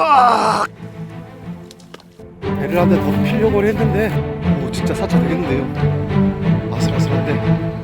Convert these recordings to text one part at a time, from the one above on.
우와! 배를 한 대 더 피려고 했는데 오 진짜 사차 되겠는데요 아슬아슬한데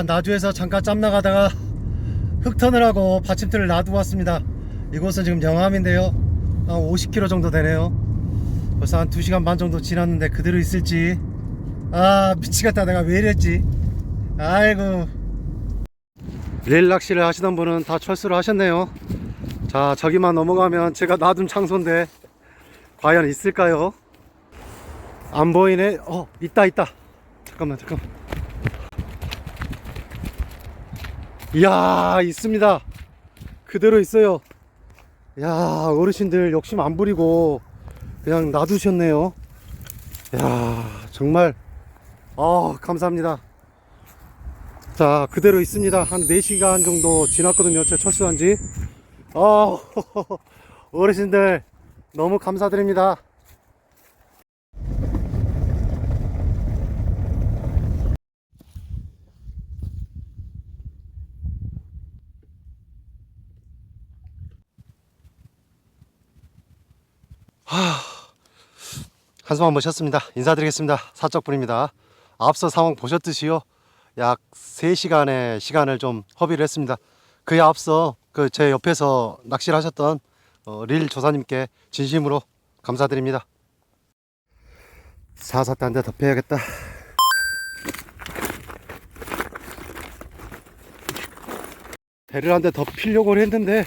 아 나주에서 잠깐 짬 나가다가 흙턴을 하고 받침틀을 놔두고 왔습니다. 이곳은 지금 영암인데요. 한 50km 정도 되네요. 벌써 한 2시간 반 정도 지났는데 그대로 있을지. 아 미치겠다. 내가 왜 이랬지? 아이고. 레일 낚시를 하시던 분은 다 철수를 하셨네요. 자 저기만 넘어가면 제가 놔둔 장소인데 과연 있을까요? 안 보이네. 어 있다 있다. 잠깐만 잠깐만 이야 있습니다. 그대로 있어요. 야 어르신들 욕심 안 부리고 그냥 놔두셨네요. 야 정말. 아 감사합니다. 자 그대로 있습니다. 한 4시간 정도 지났거든요. 제 철수한 지. 어, 어르신들 너무 감사드립니다 한숨 한번 쉬었습니다. 인사드리겠습니다. 사적분입니다. 앞서 상황 보셨듯이요. 약 3시간의 시간을 좀 허비를 했습니다. 그에 앞서 그 제 옆에서 낚시를 하셨던 어, 릴 조사님께 진심으로 감사드립니다. 사사때 한대더 패야겠다. 배를 한대더 피려고 했는데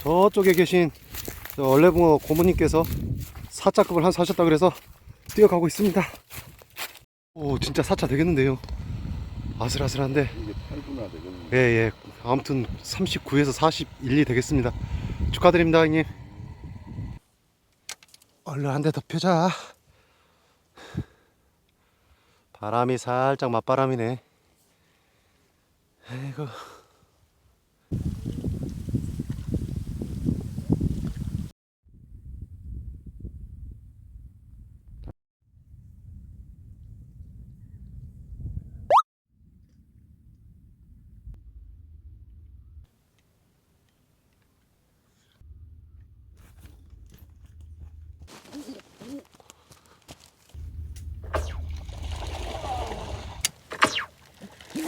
저쪽에 계신 저 얼레붕어 고모님께서 사자급을 한 사셨다 그래서 뛰어가고 있습니다. 오 진짜 사차 되겠는데요. 아슬아슬한데. 이게 8분화 되겠네. 예 예. 아무튼 39에서 41, 2 되겠습니다. 축하드립니다 형님. 얼른 한 대 더 펴자. 바람이 살짝 맞바람이네. 아이고.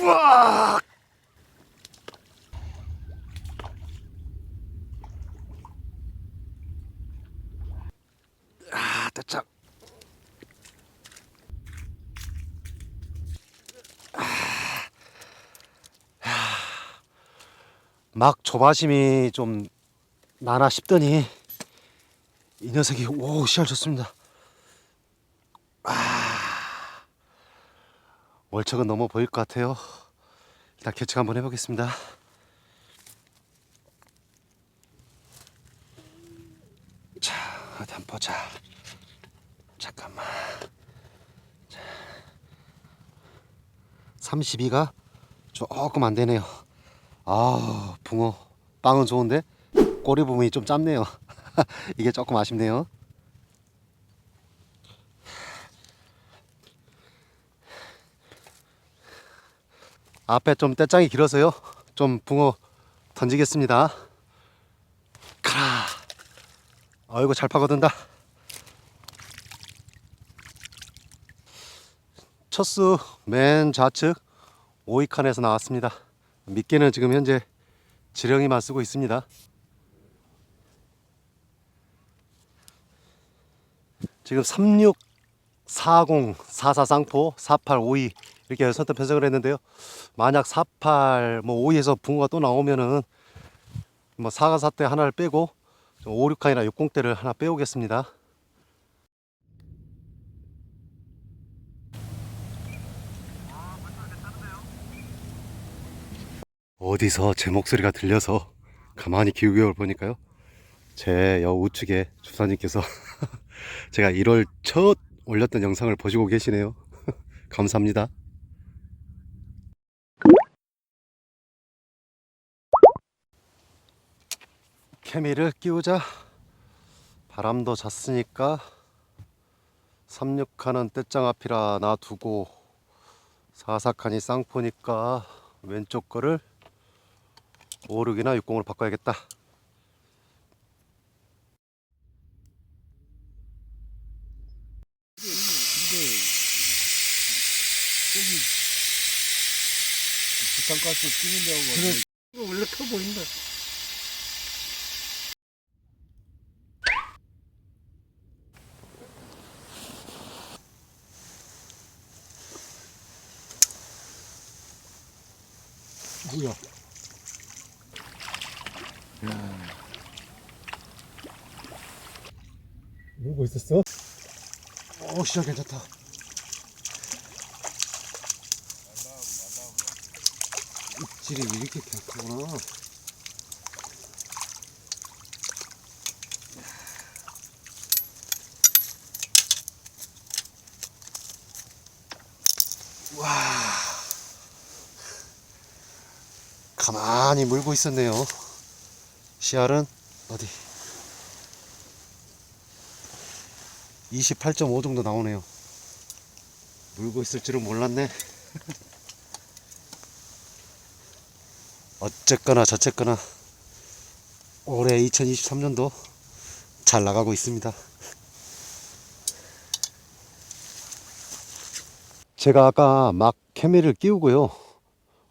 우와! 아, 됐자. 막 조바심이 좀 나나 싶더니 이 녀석이 오 씨알 좋습니다. 월척은 넘어 보일 것 같아요. 일단 개척 한번 해보겠습니다. 자, 어디 한번 보자. 잠깐만. 자, 32가 조금 안 되네요. 아, 붕어. 빵은 좋은데 꼬리 부분이 좀 짧네요. 이게 조금 아쉽네요. 앞에 좀 떼짱이 길어서요. 좀 붕어 던지겠습니다. 가라. 아이고 잘 파고든다. 첫수 맨 좌측 오이칸에서 나왔습니다. 미끼는 지금 현재 지렁이만 쓰고 있습니다. 지금 36 40 44 쌍포 48 52 이렇게 선택 편성을 했는데요. 만약 48, 뭐 5에서 붕어가 또 나오면은 뭐 4가 4대 하나를 빼고 5, 6칸이나 60대를 하나 빼오겠습니다. 어디서 제 목소리가 들려서 가만히 기울여 보니까요. 제 여 우측에 조사님께서 제가 1월 첫 올렸던 영상을 보시고 계시네요. 감사합니다. 케미를 끼우자. 바람도 잤으니까 36칸은 떼짱 앞이라 놔두고 44칸이 쌍포니까 왼쪽 거를 5륙이나 60으로 바꿔야겠다. 부탄가스 끼는 데하고 그래. 이거 원래 커 보인다 뭐야? 물고 있었어? 어 시작 괜찮다 입질이 이렇게 괜찮구나 와 가만히 물고 있었네요 씨알은 어디 28.5 정도 나오네요. 물고 있을 줄은 몰랐네. 어쨌거나 저쨌거나 올해 2023년도 잘 나가고 있습니다. 제가 아까 막 케미를 끼우고요.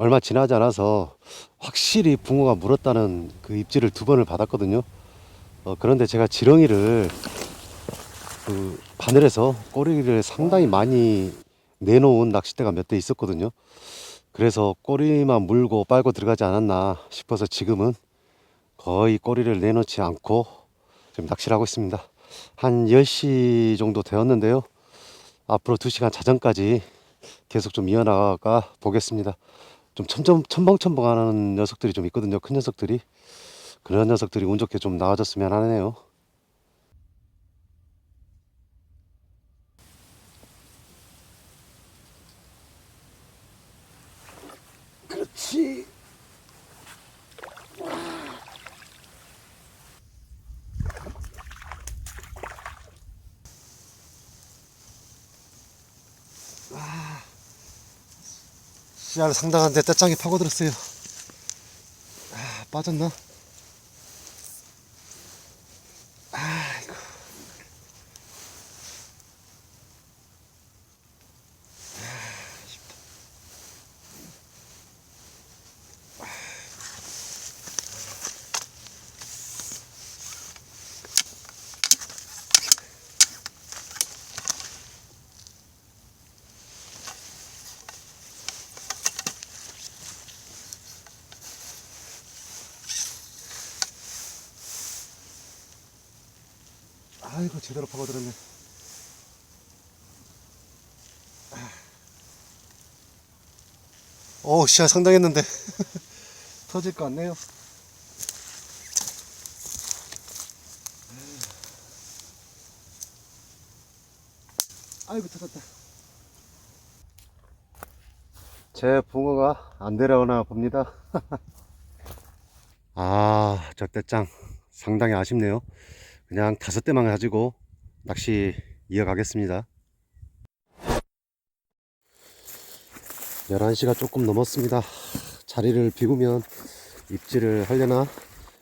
얼마 지나지 않아서 확실히 붕어가 물었다는 그 입질을 두 번을 받았거든요. 어, 그런데 제가 지렁이를 그 바늘에서 꼬리를 상당히 많이 내놓은 낚싯대가 몇 대 있었거든요. 그래서 꼬리만 물고 빨고 들어가지 않았나 싶어서 지금은 거의 꼬리를 내놓지 않고 지금 낚시를 하고 있습니다. 한 10시 정도 되었는데요. 앞으로 2시간 자정까지 계속 좀 이어나가 보겠습니다. 좀 첨첨, 첨벙첨벙하는 녀석들이 좀 있거든요. 큰 녀석들이. 그런 녀석들이 운 좋게 좀 나와줬으면 하네요. 그렇지. 씨알 상당한데 떼짱이 파고들었어요. 아, 빠졌나? 아이고 제대로 파고들었네. 오, 씨알 상당했는데 터질 것 같네요. 아이고 터졌다. 제 붕어가 안 내려오나 봅니다. 아, 저 떼짱 상당히 아쉽네요. 그냥 다섯 대만 가지고 낚시 이어가겠습니다. 11시가 조금 넘었습니다. 자리를 비우면 입질을 하려나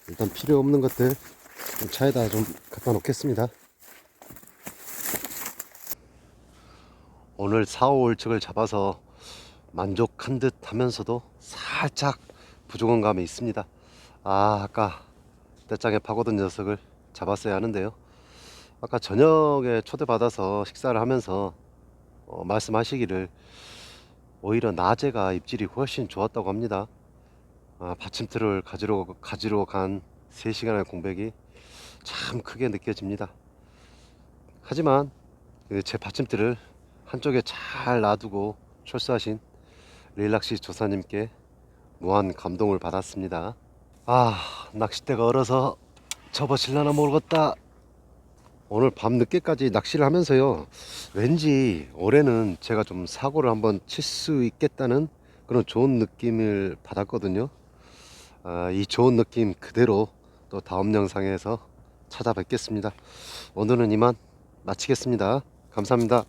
일단 필요 없는 것들 좀 차에다 좀 갖다 놓겠습니다. 오늘 4, 5월측을 잡아서 만족한 듯 하면서도 살짝 부족한 감이 있습니다. 아, 아까 떼짱에 파고든 녀석을 잡았어야 하는데요. 아까 저녁에 초대받아서 식사를 하면서 어, 말씀하시기를 오히려 낮에가 입질이 훨씬 좋았다고 합니다. 아, 받침틀을 가지러, 가지러 간 3시간의 공백이 참 크게 느껴집니다. 하지만 그제 받침틀을 한쪽에 잘 놔두고 철수하신 릴락시 조사님께 무한 감동을 받았습니다. 아, 낚싯대가 얼어서 접어질라나 모르겠다. 오늘 밤 늦게까지 낚시를 하면서요. 왠지 올해는 제가 좀 사고를 한번 칠 수 있겠다는 그런 좋은 느낌을 받았거든요. 아, 이 좋은 느낌 그대로 또 다음 영상에서 찾아뵙겠습니다. 오늘은 이만 마치겠습니다. 감사합니다.